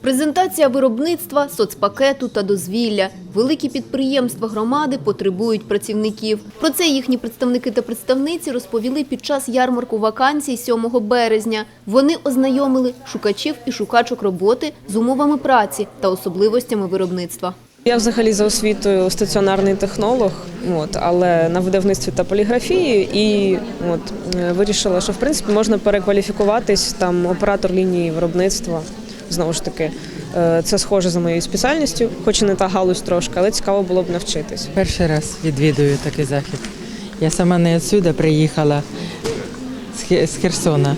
Презентація виробництва, соцпакету та дозвілля. Великі підприємства громади потребують працівників. Про це їхні представники та представниці розповіли під час ярмарку вакансій 7 березня. Вони ознайомили шукачів і шукачок роботи з умовами праці та особливостями виробництва. Я взагалі за освітою стаціонарний технолог, от, але на видавництві та поліграфії, і от, е, вирішила, що в принципі можна перекваліфікуватись там оператор лінії виробництва. Знову ж таки, е, це схоже за моєю спеціальністю, хоч і не та галузь трошки, але цікаво було б навчитись. Перший раз відвідую такий захід. Я сама не відсюди приїхала з Херсона.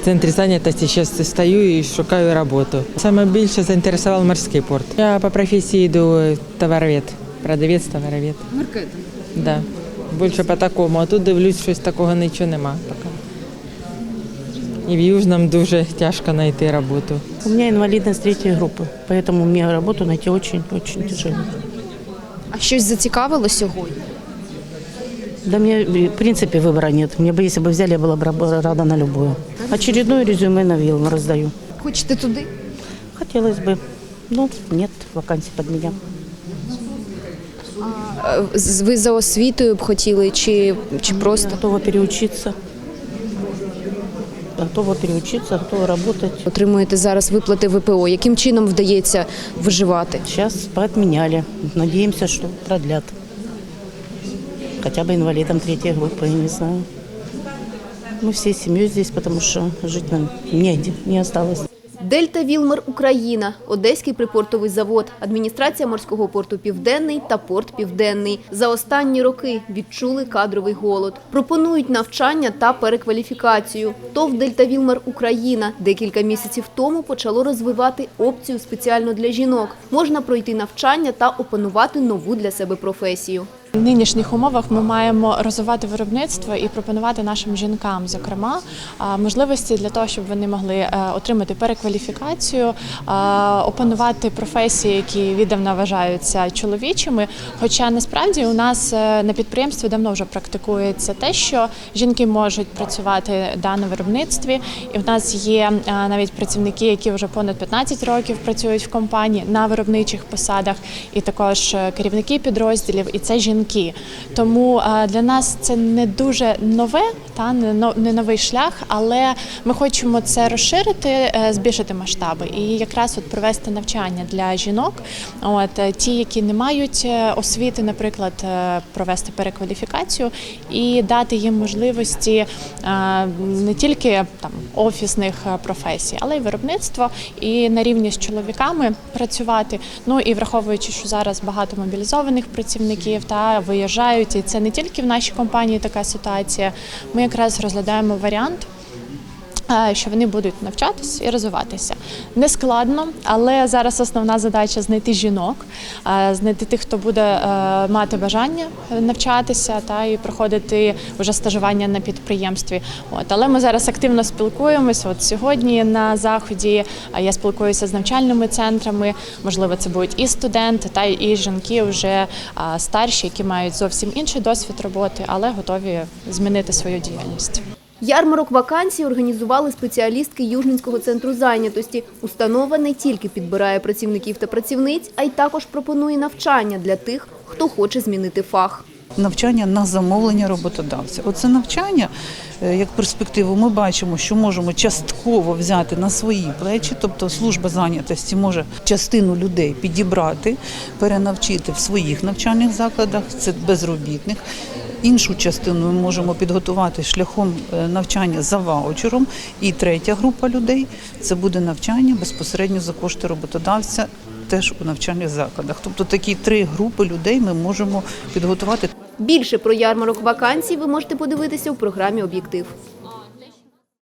В центрі зайнятості зараз стою і шукаю роботу. Саме більше заінтересував морський порт. Я по професії йду товаровед, продавець товаровед. Маркетинг? Да. Більше по такому, а тут дивлюсь, щось такого нічого нема Поки. І в Южному дуже тяжко знайти роботу. У меня инвалидность третьей группы, поэтому мне работу найти очень-очень тяжело. А щось зацікавило сьогодні? Да мне, в принципе, выбора нет. Мне бы, если бы взяли, я была бы раб- рада на любую. Очередное резюме на вилл раздаю. Хочете туди? Хотелось бы. Ну, нет вакансий под меня. Е, з- Ви за освітою б хотіли, чи, чи просто Готова переучиться. Готова переучиться, готова работать. отримуєте зараз виплати ВПО? Яким чином вдається виживати? Сейчас поотменяли. Надеемся, что продлят. Хотя бы инвалидам третьей группы, я не знаю. Мы всей семьей здесь, потому что жить нам негде, не осталось. Дельта Вілмер Україна, Одеський припортовий завод, адміністрація морського порту Південний та порт Південний. За останні роки відчули кадровий голод. Пропонують навчання та перекваліфікацію. ТОВ Дельта Вілмер Україна декілька місяців тому почало розвивати опцію спеціально для жінок. Можна пройти навчання та опанувати нову для себе професію. В нинішніх умовах ми маємо розвивати виробництво і пропонувати нашим жінкам, зокрема, можливості для того, щоб вони могли е, отримати перекваліфікацію, опанувати професії, які віддавна вважаються чоловічими. Хоча насправді у нас е, на підприємстві давно вже практикується те, що жінки можуть працювати в даному виробництві, і в нас є е, навіть працівники, які вже понад 15 років працюють в компанії на виробничих посадах, і також керівники підрозділів, і це жінки. Тому е, для нас це не дуже нове, та не но- не новий шлях, але ми хочемо це розширити, е, збільшити масштаби і якраз от провести навчання для жінок. От е, ті, які не мають е, освіти, наприклад, провести перекваліфікацію і дати їм можливості не тільки там офісних професій, але й виробництво, і на рівні з чоловіками працювати. Ну і враховуючи, що зараз багато мобілізованих працівників та виїжджають, і це не тільки в нашій компанії така ситуація. Ми якраз розглядаємо варіант. Е, Що вони будуть навчатися і розвиватися не складно, але зараз основна задача знайти жінок, е, знайти тих, хто буде е, мати бажання навчатися та і проходити вже стажування на підприємстві. От але ми зараз активно спілкуємося. От сьогодні на заході я спілкуюся з навчальними центрами. Можливо, це будуть і студенти, та і жінки вже старші, які мають зовсім інший досвід роботи, але готові змінити свою діяльність. Ярмарок вакансій організували спеціалістки Южненського центру зайнятості. Установа не тільки підбирає працівників та працівниць, а й також пропонує навчання для тих, хто хоче змінити фах. Навчання на замовлення роботодавця. Оце навчання, е, як перспективу, ми бачимо, що можемо частково взяти на свої плечі, тобто служба зайнятості може частину людей підібрати, перенавчити в своїх навчальних закладах, це безробітних. Іншу частину ми можемо підготувати шляхом е, навчання за ваучером. І третя група людей це буде навчання безпосередньо за кошти роботодавця. Теж у навчальних закладах, тобто такі три групи людей ми можемо підготувати Більше про ярмарок вакансій ви можете подивитися у програмі «Об'єктив».